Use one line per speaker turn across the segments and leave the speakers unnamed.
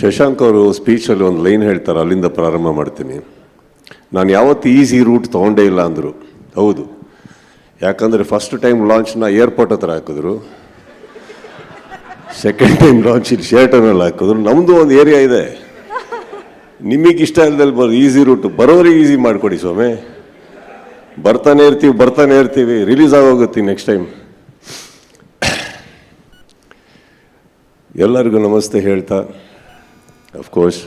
ಶಶಾಂಕ್ ಅವರು ಸ್ಪೀಚಲ್ಲಿ ಒಂದು ಲೈನ್ ಹೇಳ್ತಾರೆ, ಅಲ್ಲಿಂದ ಪ್ರಾರಂಭ ಮಾಡ್ತೀನಿ. ನಾನು ಯಾವತ್ತು ಈಸಿ ರೂಟ್ ತೊಗೊಂಡೇ ಇಲ್ಲ ಅಂದರು. ಹೌದು. ಯಾಕಂದರೆ ಫಸ್ಟ್ ಟೈಮ್ ಲಾಂಚ್ನ ಏರ್ಪೋರ್ಟ್ ಹತ್ರ ಹಾಕಿದ್ರು. ಸೆಕೆಂಡ್ ಟೈಮ್ ಲಾಂಚ್ ಇಲ್ಲಿ ಶೇರ್ಟನಲ್ಲಿ ಹಾಕಿದ್ರು. ನಮ್ಮದು ಒಂದು ಏರಿಯಾ ಇದೆ. ನಿಮಗೆ ಇಷ್ಟ ಇಲ್ದಲ್ಲಿ ಬರ್ ಈಸಿ ರೂಟ್ ಬರೋರಿಗೆ ಈಸಿ ಮಾಡಿಕೊಡಿ ಸ್ವಾಮಿ. ಬರ್ತಾನೆ ಇರ್ತೀವಿ ಬರ್ತಾನೆ ಇರ್ತೀವಿ. ರಿಲೀಸ್ ಆಗೋಗುತ್ತೆ ನೆಕ್ಸ್ಟ್ ಟೈಮ್ ಎಲ್ಲರಿಗೂ ನಮಸ್ತೆ ಹೇಳ್ತಾ. ಅಫ್ಕೋರ್ಸ್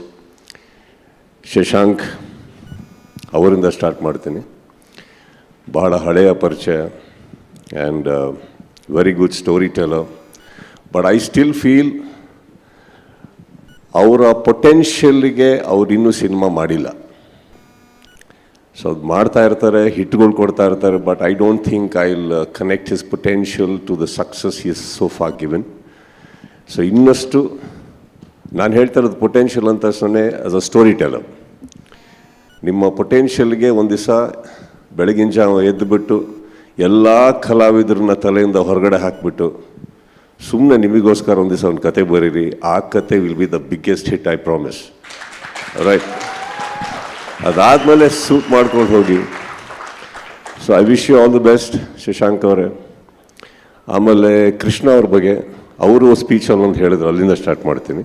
ಶಶಾಂಕ್ ಅವರಿಂದ ಸ್ಟಾರ್ಟ್ ಮಾಡ್ತೀನಿ. ಬಹಳ ಹಳೆಯ ಪರಿಚಯ and very good story teller but I still feel ಅವರ ಪೊಟೆನ್ಷಿಯಲ್ಗೆ ಅವ್ರು ಇನ್ನೂ ಸಿನಿಮಾ ಮಾಡಿಲ್ಲ. ಸೊ ಅದು ಮಾಡ್ತಾ ಇರ್ತಾರೆ, ಹಿಟ್ಗಳು ಕೊಡ್ತಾ ಇರ್ತಾರೆ but I don't think I will connect his potential to the success is so far given so ಇನ್ನಷ್ಟು ನಾನು ಹೇಳ್ತಾ ಇರೋದು ಪೊಟೆನ್ಷಿಯಲ್ ಅಂತ ಸೊನ್ನೆ ಆಸ್ ಅ ಸ್ಟೋರಿ ಟೆಲರ್ ನಿಮ್ಮ ಪೊಟೆನ್ಷಿಯಲ್ಗೆ ಒಂದು ದಿವಸ ಬೆಳಗಿನ ಜಾವ ಎದ್ದುಬಿಟ್ಟು ಎಲ್ಲ ಕಲಾವಿದರನ್ನ ತಲೆಯಿಂದ ಹೊರಗಡೆ ಹಾಕಿಬಿಟ್ಟು ಸುಮ್ಮನೆ ನಿಮಗೋಸ್ಕರ ಒಂದು ದಿವಸ ಒಂದು ಕತೆ ಬರೀರಿ, ಆ ಕತೆ will be the biggest hit I promise right ಅದಾದಮೇಲೆ ಸೂಟ್ ಮಾಡ್ಕೊಂಡು ಹೋಗಿ. So I wish you all the best Shashank ಅವರೇ. ಆಮೇಲೆ ಕೃಷ್ಣ ಅವ್ರ ಬಗ್ಗೆ, ಅವರು ಸ್ಪೀಚಲ್ಲಿ ಒಂದು ಹೇಳಿದ್ರು, ಅಲ್ಲಿಂದ ಸ್ಟಾರ್ಟ್ ಮಾಡ್ತೀನಿ.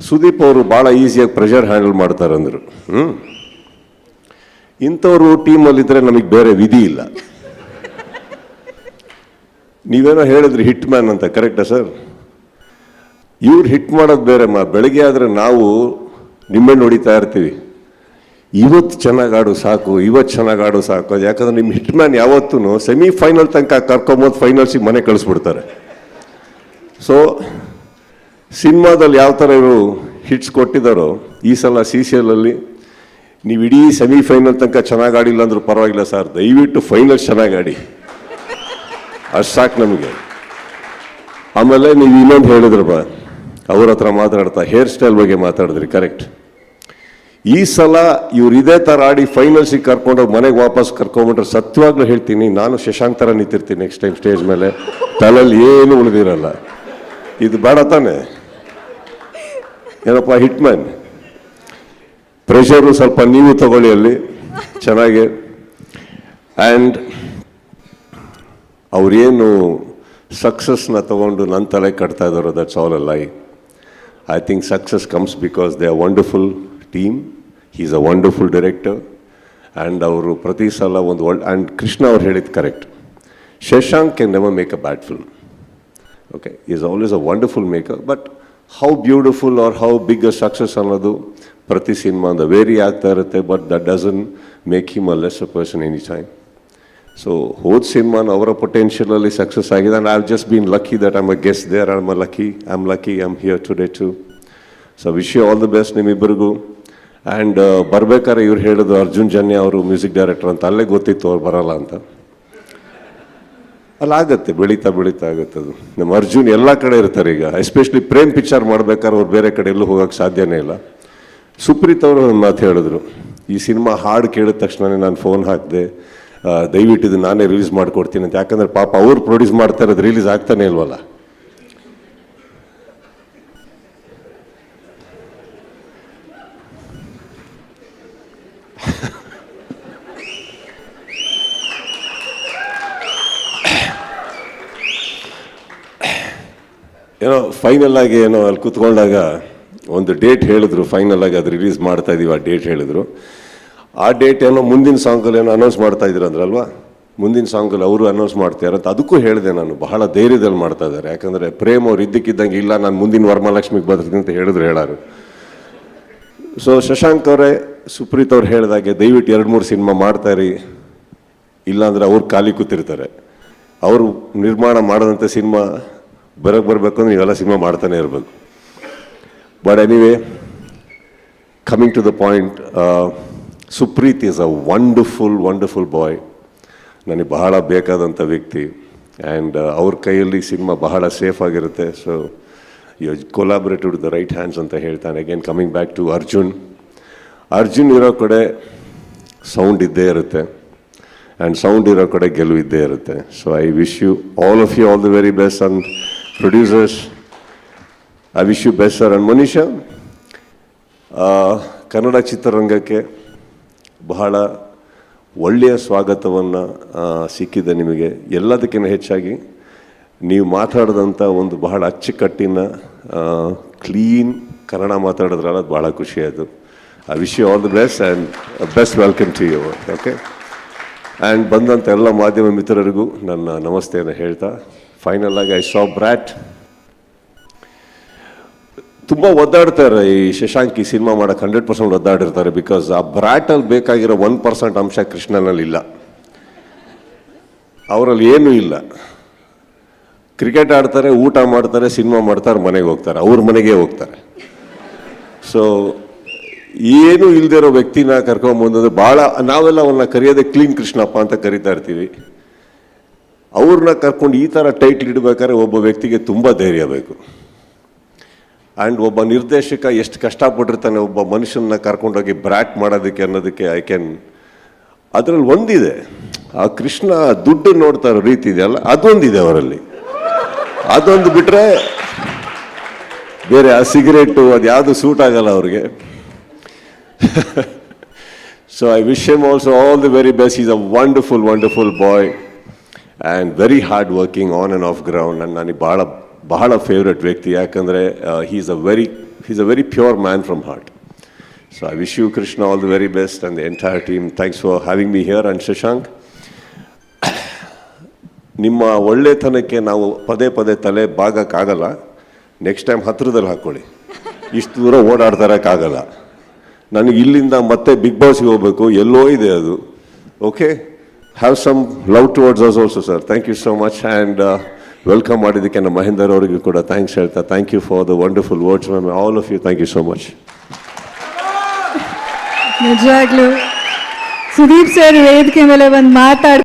ಸುದೀಪ್ ಅವರು ಭಾಳ ಈಸಿಯಾಗಿ ಪ್ರೆಷರ್ ಹ್ಯಾಂಡಲ್ ಮಾಡ್ತಾರೆ ಅಂದರು ಹ್ಞೂ ಇಂಥವ್ರು ಟೀಮಲ್ಲಿದ್ದರೆ ನಮಗೆ ಬೇರೆ ವಿಧಿ ಇಲ್ಲ. ನೀವೇನೋ ಹೇಳಿದ್ರಿ ಹಿಟ್ ಮ್ಯಾನ್ ಅಂತ ಕರೆಕ್ಟಾ ಸರ್? ಇವ್ರು ಹಿಟ್ ಮಾಡೋದು ಬೇರೆ, ಮಾ, ಬೆಳಗ್ಗೆ ಆದರೆ ನಾವು ನಿಮ್ಮೆಣ್ಣು ಹೊಡಿತಾ ಇರ್ತೀವಿ. ಇವತ್ತು ಚೆನ್ನಾಗಿ ಆಡು ಸಾಕು ಇವತ್ತು ಚೆನ್ನಾಗಿ ಆಡು ಸಾಕು ಯಾಕಂದ್ರೆ ನಿಮ್ಮ ಹಿಟ್ ಮ್ಯಾನ್ ಯಾವತ್ತೂ ಸೆಮಿ ಫೈನಲ್ ತನಕ ಕರ್ಕೊಂಬೋದು ಫೈನಲ್ಸಿಗೆ ಮನೆ ಕಳಿಸ್ಬಿಡ್ತಾರೆ. ಸೊ ಸಿನಿಮಾದಲ್ಲಿ ಯಾವ ಥರ ಇವರು ಹಿಟ್ಸ್ ಕೊಟ್ಟಿದ್ದಾರೋ, ಈ ಸಲ ಸಿ ಸಿ ಎಲ್ಲಲ್ಲಿ ನೀವು ಇಡೀ ಸೆಮಿಫೈನಲ್ ತನಕ ಚೆನ್ನಾಗಿ ಆಡಿಲ್ಲ ಅಂದರೂ ಪರವಾಗಿಲ್ಲ ಸರ್ ದಯವಿಟ್ಟು ಫೈನಲ್ ಚೆನ್ನಾಗಿ ಆಡಿ. ಅಷ್ಟು ಸಾಕು ನಮಗೆ. ಆಮೇಲೆ ನೀವು ಇನ್ನೊಂದು ಹೇಳಿದ್ರಪ್ಪ ಅವ್ರ ಹತ್ರ ಮಾತಾಡ್ತಾ ಹೇರ್ ಸ್ಟೈಲ್ ಬಗ್ಗೆ ಮಾತಾಡಿದ್ರಿ ಕರೆಕ್ಟ್ ಈ ಸಲ ಇವ್ರು ಇದೇ ಥರ ಆಡಿ ಫೈನಲ್ಸಿಗೆ ಕರ್ಕೊಂಡೋಗಿ ಮನೆಗೆ ವಾಪಸ್ ಕರ್ಕೊಂಬಿಟ್ರೆ ಸತ್ಯವಾಗ್ಲೂ ಹೇಳ್ತೀನಿ, ನಾನು ಶಶಾಂಕ್ ಥರ ನಿಂತಿರ್ತೀನಿ ನೆಕ್ಸ್ಟ್ ಟೈಮ್ ಸ್ಟೇಜ್ ಮೇಲೆ. ತಲೆಯಲ್ಲಿ ಏನು ಉಳಿದಿರಲ್ಲ. ಇದು ಬೇಡ ತಾನೆ? ಏನಪ್ಪ ಹಿಟ್ ಮ್ಯಾನ್ ಪ್ರೆಷರು ಸ್ವಲ್ಪ ನೀವು ತಗೊಳ್ಳಿ ಅಲ್ಲಿ. ಚೆನ್ನಾಗಿ. ಆ್ಯಂಡ್ ಅವರೇನು ಸಕ್ಸಸ್ನ ತಗೊಂಡು ನನ್ನ ತಲೆ ಕಟ್ತಾ ಇದ್ದಾರೋ that's all a lie I think success comes because they are wonderful team is a wonderful director and ಅವರು ಪ್ರತಿ ಸಲ ಒಂದು ಒಳ್ಳೆ ಆ್ಯಂಡ್ ಕೃಷ್ಣ ಅವ್ರು ಹೇಳಿದ್ದು correct Shashank can never make a bad film okay is always a wonderful maker but how beautiful are how big a success ಅನ್ನೋದು ಪ್ರತಿ ಸಿನಿಮಾದ ವೇರಿ ಆಗ್ತಾ ಇರುತ್ತೆ but that doesn't make him a less a person any time so ಹೋದ ಸಿನಿಮಾನ ಅವರ ಪೊಟೆನ್ಷಿಯಲಲ್ಲಿ success ಆಗಿದೆ. And I have just been lucky that am a guess there I'm a lucky I am lucky I am here today to so wish you all the best ನಿಮ್ಮಿಬ್ಬರಿಗೂ and ಬರ್ಬೇಕಾದ್ರೆ ಇವ್ರು ಹೇಳಿದ್ರು ಅರ್ಜುನ್ ಜನ್ಯ ಅವರು music director ಅಂತ. ಅಲ್ಲೇ ಗೊತ್ತಿತ್ತು ಅವ್ರು ಬರಲ್ಲ ಅಂತ. ಅಲ್ಲ ಆಗತ್ತೆ ಬೆಳೀತಾ ಬೆಳೀತಾ ಆಗುತ್ತೆ ಅದು. ನಮ್ಮ ಅರ್ಜುನ್ ಎಲ್ಲ ಕಡೆ ಇರ್ತಾರೆ ಈಗ. ಎಸ್ಪೆಷಲಿ ಪ್ರೇಮ್ ಪಿಕ್ಚರ್ ಮಾಡ್ಬೇಕಾದ್ರೆ ಅವ್ರು ಬೇರೆ ಕಡೆ ಎಲ್ಲೂ ಹೋಗೋಕ್ಕೆ ಸಾಧ್ಯನೇ ಇಲ್ಲ. ಸುಪ್ರೀತ್ ಅವರು ಒಂದು ಮಾತು ಹೇಳಿದ್ರು. ಈ ಸಿನಿಮಾ ಹಾಡು ಕೇಳಿದ ತಕ್ಷಣವೇ ನಾನು ಫೋನ್ ಹಾಕಿದೆ ದಯವಿಟ್ಟು ಇದು ನಾನೇ ರಿಲೀಸ್ ಮಾಡಿಕೊಡ್ತೀನಿ ಅಂತ. ಯಾಕಂದ್ರೆ ಪಾಪ ಅವ್ರು ಪ್ರೊಡ್ಯೂಸ್ ಮಾಡ್ತಾರೆ ಅದು ರಿಲೀಸ್ ಆಗ್ತಾನೆ ಇಲ್ವಲ್ಲ? ಏನೋ ಫೈನಲ್ ಆಗಿ ಏನೋ ಅಲ್ಲಿ ಕೂತ್ಕೊಂಡಾಗ ಒಂದು ಡೇಟ್ ಹೇಳಿದ್ರು ಫೈನಲ್ ಆಗಿ ಅದು ರಿಲೀಸ್ ಮಾಡ್ತಾ ಇದೀವಿ, ಆ ಡೇಟ್ ಹೇಳಿದ್ರು. ಆ ಡೇಟ್ ಏನೋ ಮುಂದಿನ ಸಾಂಗಲ್ಲಿ ಏನೋ ಅನೌನ್ಸ್ ಮಾಡ್ತಾ ಇದ್ರು ಅಂದ್ರಲ್ವಾ? ಮುಂದಿನ ಸಾಂಗಲ್ಲಿ ಅವರು ಅನೌನ್ಸ್ ಮಾಡ್ತಾರೆ ಅಂತ ಅದಕ್ಕೂ ಹೇಳಿದೆ ನಾನು, ಬಹಳ ಧೈರ್ಯದಲ್ಲಿ ಮಾಡ್ತಾ ಇದ್ದಾರೆ. ಯಾಕಂದರೆ ಪ್ರೇಮ್ ಅವ್ರು ಇದ್ದಕ್ಕಿದ್ದಂಗೆ ಇಲ್ಲ, ನಾನು ಮುಂದಿನ ವರಮಹಾಲಕ್ಷ್ಮಿಗೆ ಬರ್ತೀನಿ ಅಂತ ಹೇಳಿದ್ರು ಹೇಳಾರು. ಸೊ ಶಶಾಂಕ್ ಅವರೇ, ಸುಪ್ರೀತ್ ಅವ್ರು ಹೇಳಿದಾಗೆ ದಯವಿಟ್ಟು ಎರಡು ಮೂರು ಸಿನಿಮಾ ಮಾಡ್ತಾರೆ ಇಲ್ಲಾಂದ್ರೆ ಅವ್ರು ಖಾಲಿ ಕೂತಿರ್ತಾರೆ. ಅವರು ನಿರ್ಮಾಣ ಮಾಡಿದಂಥ ಸಿನಿಮಾ ಬರೋಕ್ಕೆ ಬರಬೇಕು ಅಂದರೆ ನೀವೆಲ್ಲ ಸಿನಿಮಾ ಮಾಡ್ತಾನೆ ಇರಬೇಕು. But anyway coming to the point Supreeth is a wonderful wonderful boy ನನಗೆ ಬಹಳ ಬೇಕಾದಂಥ ವ್ಯಕ್ತಿ. ಆ್ಯಂಡ್ ಅವ್ರ ಕೈಯಲ್ಲಿ ಸಿನಿಮಾ ಬಹಳ ಸೇಫ್ ಆಗಿರುತ್ತೆ. So you collaborate with the right hands ಅಂತ ಹೇಳ್ತಾನೆ. Again coming back to Arjun Arjun ಇರೋ ಕಡೆ ಸೌಂಡ್ ಇದ್ದೇ ಇರುತ್ತೆ. ಆ್ಯಂಡ್ ಸೌಂಡ್ ಇರೋ ಕಡೆ ಗೆಲುವು ಇದ್ದೇ ಇರುತ್ತೆ. So I wish you all of you all the very best and producers I wish you best sir and Manisha Kannada ಚಿತ್ರರಂಗಕ್ಕೆ ಬಹಳ ಒಳ್ಳೆಯ ಸ್ವಾಗತವನ್ನು ಸಿಕ್ಕಿದೆ ನಿಮಗೆ. ಎಲ್ಲದಕ್ಕಿಂತ ಹೆಚ್ಚಾಗಿ ನೀವು ಮಾತಾಡಿದಂಥ ಒಂದು ಬಹಳ ಅಚ್ಚುಕಟ್ಟಿನ ಕ್ಲೀನ್ ಕನ್ನಡ ಮಾತಾಡಿದ್ರಲ್ಲ, ಅದು ಭಾಳ ಖುಷಿ ಆಯಿತು. I wish you all the best and best welcome to you okay and ಬಂದಂಥ ಎಲ್ಲ ಮಾಧ್ಯಮ ಮಿತ್ರರಿಗೂ ನನ್ನ ನಮಸ್ತೆಯನ್ನು ಹೇಳ್ತಾ ಫೈನಲ್ ಆಗಿ ಐ ಸಾ ಬ್ರ್ಯಾಟ್ ತುಂಬ ಒದ್ದಾಡ್ತಾರೆ ಈ ಶಶಾಂಕ್ ಈ ಸಿನಿಮಾ ಮಾಡಕ್ಕೆ ಹಂಡ್ರೆಡ್ ಪರ್ಸೆಂಟ್ ಒದ್ದಾಡಿರ್ತಾರೆ ಬಿಕಾಸ್ ಆ ಬ್ರ್ಯಾಟಲ್ಲಿ ಬೇಕಾಗಿರೋ ಒನ್ ಪರ್ಸೆಂಟ್ ಅಂಶ ಕೃಷ್ಣನಲ್ಲಿ ಇಲ್ಲ. ಅವರಲ್ಲಿ ಏನೂ ಇಲ್ಲ. ಕ್ರಿಕೆಟ್ ಆಡ್ತಾರೆ, ಊಟ ಮಾಡ್ತಾರೆ, ಸಿನಿಮಾ ಮಾಡ್ತಾರೆ, ಮನೆಗೆ ಹೋಗ್ತಾರೆ. ಅವ್ರ ಮನೆಗೆ ಹೋಗ್ತಾರೆ. ಸೊ ಏನೂ ಇಲ್ದಿರೋ ವ್ಯಕ್ತಿನ ಕರ್ಕೊಂಬಂದ್ರೆ ಭಾಳ ನಾವೆಲ್ಲ ಅವನ್ನ ಕರೆಯೋದೇ ಕ್ಲೀನ್ ಕೃಷ್ಣಪ್ಪ ಅಂತ ಕರಿತಾ ಇರ್ತೀವಿ. ಅವ್ರನ್ನ ಕರ್ಕೊಂಡು ಈ ಥರ ಟೈಟ್ಲ್ ಇಡಬೇಕಾದ್ರೆ ಒಬ್ಬ ವ್ಯಕ್ತಿಗೆ ತುಂಬ ಧೈರ್ಯ ಬೇಕು. ಆ್ಯಂಡ್ ಒಬ್ಬ ನಿರ್ದೇಶಕ ಎಷ್ಟು ಕಷ್ಟಪಟ್ಟಿರ್ತಾನೆ, ಒಬ್ಬ ಮನುಷ್ಯನ ಕರ್ಕೊಂಡೋಗಿ ಬ್ರ್ಯಾಟ್ ಮಾಡೋದಕ್ಕೆ ಅನ್ನೋದಕ್ಕೆ ಐ ಕ್ಯಾನ್ ಅದರಲ್ಲಿ ಒಂದಿದೆ. ಆ ಕೃಷ್ಣ ದುಡ್ಡು ನೋಡ್ತಾ ಇರೋ ರೀತಿ ಇದೆಯಲ್ಲ, ಅದೊಂದಿದೆ ಅವರಲ್ಲಿ. ಅದೊಂದು ಬಿಟ್ಟರೆ ಬೇರೆ ಆ ಸಿಗರೇಟು ಅದು ಯಾವುದು ಸೂಟ್ ಆಗಲ್ಲ ಅವ್ರಿಗೆ. So I wish em also all the very best is a wonderful wonderful boy and very hard working on and of ground ನನ್ನ ನನಗೆ ಭಾಳ ಬಹಳ ಫೇವ್ರೆಟ್ ವ್ಯಕ್ತಿ ಯಾಕಂದರೆ he's a very he's a very pure man from heart so I wish you Krishna all the very best and the entire team thanks for having me here and Shashank ನಿಮ್ಮ ಒಳ್ಳೆತನಕ್ಕೆ ನಾವು ಪದೇ ಪದೇ ತಲೆ ಬಾಗಕ್ಕಾಗಲ್ಲ. Next time ಹತ್ತಿರದಲ್ಲಿ ಹಾಕ್ಕೊಳ್ಳಿ ಇಷ್ಟು ದೂರ ಓಡಾಡ್ತಾರಕ್ಕಾಗಲ್ಲ ನನಗೆ ಇಲ್ಲಿಂದ ಮತ್ತೆ ಬಿಗ್ ಬಾಸ್ಗೆ ಹೋಗಬೇಕು. ಎಲ್ಲೋ ಇದೆ ಅದು. Okay have some love towards us also sir thank you so much and welcome ಮಾಡಿದ್ದಕ್ಕೆ ನಮ್ಮ ಮಹೇಂದರ್ ಅವರಿಗೂ ಕೂಡ ಥ್ಯಾಂಕ್ಸ್ ಹೇಳ್ತಾ thank you for the wonderful words ma'am all of you thank you so much
ನಿಜವಾಗ್ಲೂ ಸುದೀಪ್ ಸರ್ ವೇದಿಕೆ ಮೇಲೆ ಬಂದು ಮಾತಾಡ್